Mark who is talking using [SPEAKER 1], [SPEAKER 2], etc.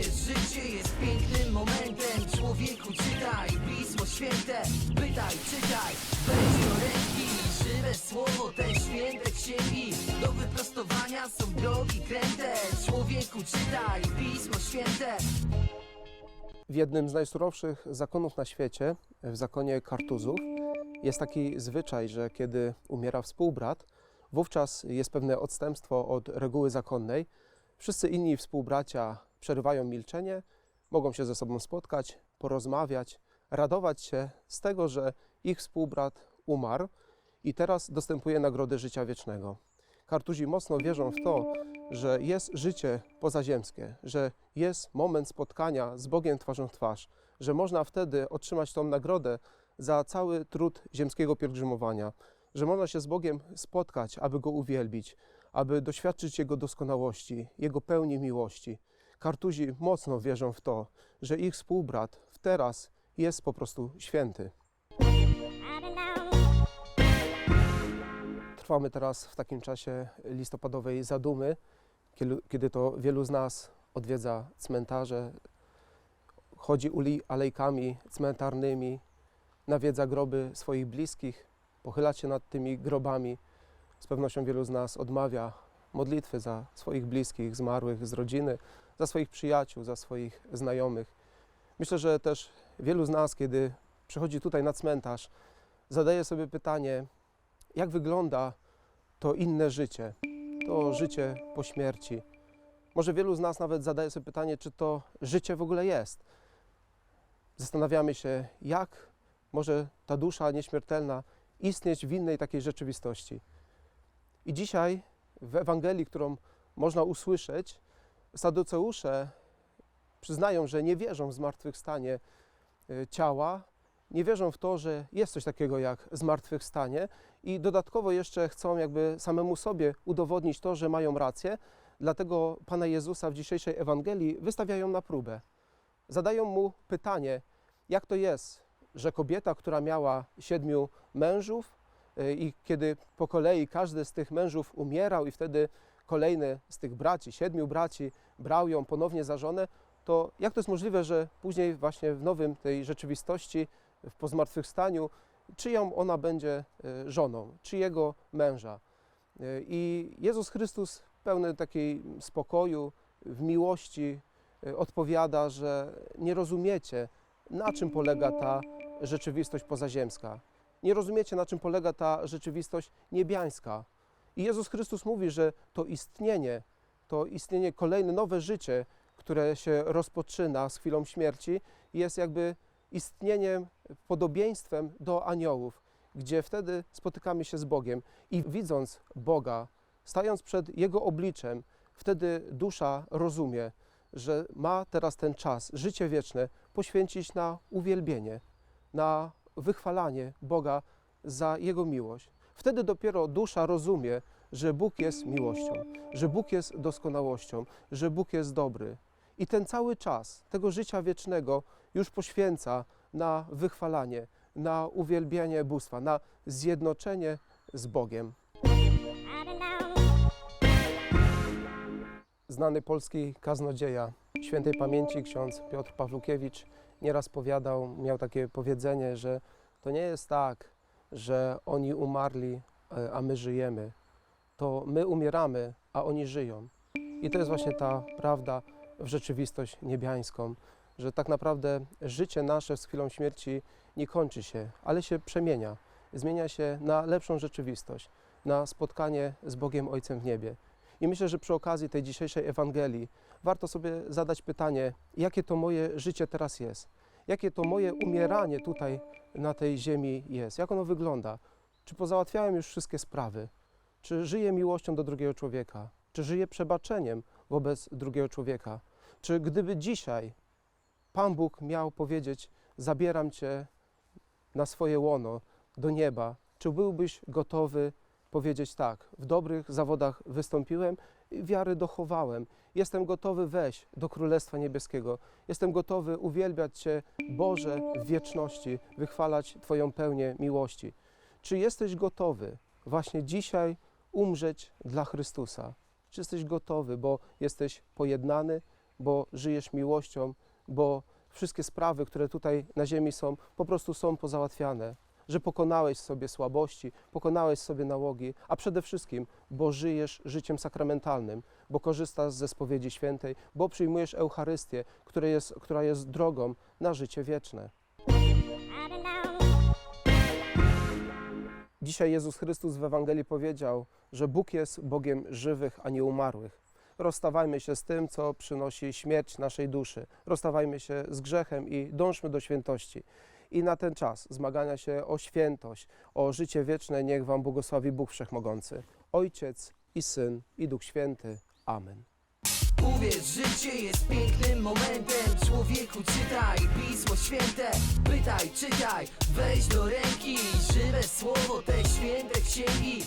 [SPEAKER 1] życie jest pięknym momentem. Człowieku czytaj Pismo Święte. Pytaj, czytaj, weź do ręki Żywe słowo, te święte księgi. Do wyprostowania są drogi kręte. Człowieku czytaj Pismo Święte.
[SPEAKER 2] W jednym z najsurowszych zakonów na świecie, w zakonie Kartuzów, jest taki zwyczaj, że kiedy umiera współbrat, wówczas jest pewne odstępstwo od reguły zakonnej. Wszyscy inni współbracia przerywają milczenie, mogą się ze sobą spotkać, porozmawiać, radować się z tego, że ich współbrat umarł i teraz dostępuje nagrody życia wiecznego. Kartuzi mocno wierzą w to, że jest życie pozaziemskie, że jest moment spotkania z Bogiem twarzą w twarz, że można wtedy otrzymać tą nagrodę za cały trud ziemskiego pielgrzymowania, że można się z Bogiem spotkać, aby Go uwielbić, aby doświadczyć Jego doskonałości, Jego pełni miłości. Kartuzi mocno wierzą w to, że ich współbrat w teraz jest po prostu święty. Trwamy teraz w takim czasie listopadowej zadumy, kiedy, to wielu z nas odwiedza cmentarze, chodzi alejkami cmentarnymi, nawiedza groby swoich bliskich, pochyla się nad tymi grobami. Z pewnością wielu z nas odmawia modlitwy za swoich bliskich, zmarłych z rodziny, za swoich przyjaciół, za swoich znajomych. Myślę, że też wielu z nas, kiedy przychodzi tutaj na cmentarz, zadaje sobie pytanie, jak wygląda to inne życie, to życie po śmierci. Może wielu z nas nawet zadaje sobie pytanie, czy to życie w ogóle jest. Zastanawiamy się, jak może ta dusza nieśmiertelna istnieć w innej takiej rzeczywistości. I dzisiaj w Ewangelii, którą można usłyszeć, Saduceusze przyznają, że nie wierzą w zmartwychwstanie y, ciała, nie wierzą w to, że jest coś takiego jak zmartwychwstanie i dodatkowo jeszcze chcą jakby samemu sobie udowodnić to, że mają rację, dlatego Pana Jezusa w dzisiejszej Ewangelii wystawiają na próbę. Zadają mu pytanie, jak to jest, że kobieta, która miała siedmiu mężów i kiedy po kolei każdy z tych mężów umierał i wtedy kolejny z tych braci, siedmiu braci brał ją ponownie za żonę, to jak to jest możliwe, że później właśnie w nowym tej rzeczywistości, w pozmartwychwstaniu, czyją ona będzie y, żoną, czyjego męża. Y, I Jezus Chrystus pełny takiej spokoju, w miłości odpowiada, że nie rozumiecie, na czym polega ta rzeczywistość pozaziemska. Nie rozumiecie, na czym polega ta rzeczywistość niebiańska. I Jezus Chrystus mówi, że to istnienie, to istnienie, kolejne nowe życie, które się rozpoczyna z chwilą śmierci, jest jakby istnieniem, podobieństwem do aniołów, gdzie wtedy spotykamy się z Bogiem i widząc Boga, stając przed Jego obliczem, wtedy dusza rozumie, że ma teraz ten czas, życie wieczne, poświęcić na uwielbienie, na wychwalanie Boga za Jego miłość. Wtedy dopiero dusza rozumie, że Bóg jest miłością, że Bóg jest doskonałością, że Bóg jest dobry. I ten cały czas tego życia wiecznego już poświęca na wychwalanie, na uwielbianie bóstwa, na zjednoczenie z Bogiem. Znany polski kaznodzieja, świętej pamięci ksiądz Piotr Pawlukiewicz nieraz powiadał, miał takie powiedzenie, że to nie jest tak, że oni umarli, e, a my żyjemy. To my umieramy, a oni żyją. I to jest właśnie ta prawda w rzeczywistość niebiańską, że tak naprawdę życie nasze z chwilą śmierci nie kończy się, ale się przemienia. Zmienia się na lepszą rzeczywistość, na spotkanie z Bogiem Ojcem w niebie. I myślę, że przy okazji tej dzisiejszej Ewangelii warto sobie zadać pytanie, jakie to moje życie teraz jest, jakie to moje umieranie tutaj na tej ziemi jest, jak ono wygląda. Czy pozałatwiałem już wszystkie sprawy? Czy żyję miłością do drugiego człowieka? Czy żyję przebaczeniem wobec drugiego człowieka? Czy gdyby dzisiaj Pan Bóg miał powiedzieć: Zabieram Cię na swoje łono do nieba, czy byłbyś gotowy powiedzieć tak? W dobrych zawodach wystąpiłem wiary dochowałem. Jestem gotowy wejść do Królestwa Niebieskiego. Jestem gotowy uwielbiać Cię, Boże, w wieczności, wychwalać Twoją pełnię miłości. Czy jesteś gotowy właśnie dzisiaj umrzeć dla Chrystusa? Czy jesteś gotowy, bo jesteś pojednany, bo żyjesz miłością, bo wszystkie sprawy, które tutaj na ziemi są, po prostu są pozałatwiane. Że pokonałeś sobie słabości, pokonałeś sobie nałogi, a przede wszystkim, bo żyjesz życiem sakramentalnym, bo korzystasz ze spowiedzi świętej, bo przyjmujesz Eucharystię, która jest, która jest drogą na życie wieczne. Dzisiaj Jezus Chrystus w Ewangelii powiedział, że Bóg jest Bogiem żywych, a nie umarłych. Rozstawajmy się z tym, co przynosi śmierć naszej duszy. Rozstawajmy się z grzechem i dążmy do świętości. I na ten czas zmagania się o świętość, o życie wieczne, niech Wam błogosławi Bóg Wszechmogący, Ojciec i Syn i Duch Święty. Amen.
[SPEAKER 1] Uwierz, życie jest pięknym momentem Człowieku czytaj Pismo Święte Pytaj, czytaj, weź do ręki Żywe słowo te święte księgi